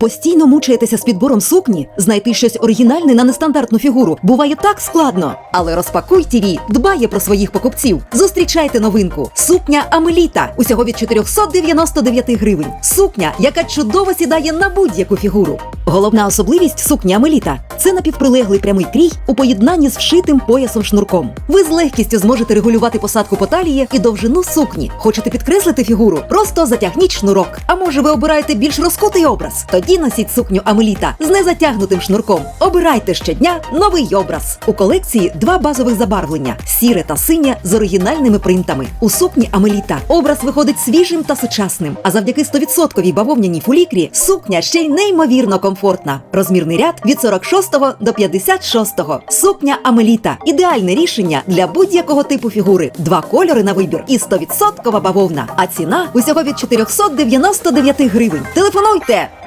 Постійно мучаєтеся з підбором сукні, знайти щось оригінальне на нестандартну фігуру буває так складно. Але розпакуй ТВ дбає про своїх покупців. Зустрічайте новинку: сукня Амеліта усього від 499 гривень. Сукня, яка чудово сідає на будь-яку фігуру. Головна особливість сукні Амеліта це напівприлеглий прямий крій у поєднанні з вшитим поясом шнурком. Ви з легкістю зможете регулювати посадку по талії і довжину сукні. Хочете підкреслити фігуру? Просто затягніть шнурок. А може, ви обираєте більш розкутий образ? Тоді носіть сукню Амеліта з незатягнутим шнурком. Обирайте щодня новий образ. У колекції два базових забарвлення: сіре та синє з оригінальними принтами. У сукні Амеліта образ виходить свіжим та сучасним. А завдяки 100% бавовняній фулікрі сукня ще й неймовірно комфортна. Розмірний ряд від 46 до 56. Сукня Амеліта ідеальне рішення для будь-якого типу фігури. Два кольори на вибір і 100% бавовна. А ціна усього від 499 гривень. Телефонуйте!